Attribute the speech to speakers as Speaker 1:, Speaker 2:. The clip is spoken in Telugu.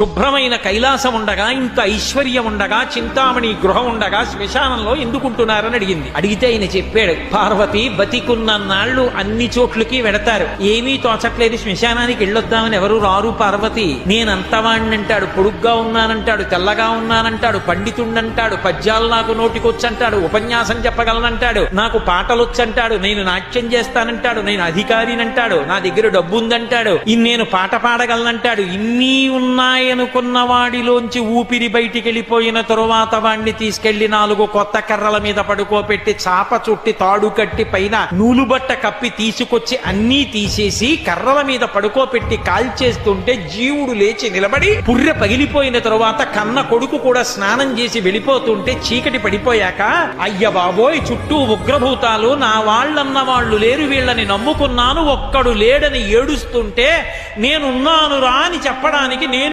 Speaker 1: శుభ్రమైన కైలాసం ఉండగా ఇంత ఐశ్వర్యం ఉండగా చింతామణి గృహం ఉండగా శ్మశానంలో ఎందుకుంటున్నారని అడిగింది. అడిగితే ఆయన చెప్పాడు పార్వతి బతికున్న నాళ్ళు అన్ని చోట్లకి వెడతారు. ఏమీ తోచట్లేదు శ్మశానానికి వెళ్ళొద్దామని ఎవరు రారు పార్వతి. నేనంతవాణ్ణంటాడు పొడుగ్గా ఉన్నానంటాడు తెల్లగా ఉన్నానంటాడు పండితుండంటాడు పద్యాలు నాకు నోటికొచ్చంటాడు ఉపన్యాసం చెప్పగలనంటాడు నాకు పాటలొచ్చంటాడు నేను నాట్యం చేస్తానంటాడు నేను అధికారినంటాడు నా దగ్గర డబ్బు ఉందంటాడు ఇన్ని నేను పాట పాడగలనంటాడు ఇన్ని ఉన్నాయి వాడిలోంచి ఊపిరి బయటికి వెళ్ళిపోయిన తరువాత వాణ్ణి తీసుకెళ్ళి నాలుగు కొత్త కర్రల మీద పడుకోపెట్టి చాప చుట్టి తాడు కట్టి పైన నూలుబట్ట కప్పి తీసుకొచ్చి అన్నీ తీసేసి కర్రల మీద పడుకోపెట్టి కాల్చేస్తుంటే జీవుడు లేచి నిలబడి పుర్రె పగిలిపోయిన తరువాత కన్న కొడుకు కూడా స్నానం చేసి వెళ్ళిపోతుంటే చీకటి పడిపోయాక అయ్య బాబోయ్ చుట్టూ ఉగ్రభూతాలు నా వాళ్ళన్న వాళ్ళు లేరు వీళ్ళని నమ్ముకున్నాను ఒక్కడు లేడని ఏడుస్తుంటే నేనున్నానురా అని చెప్పడానికి నేను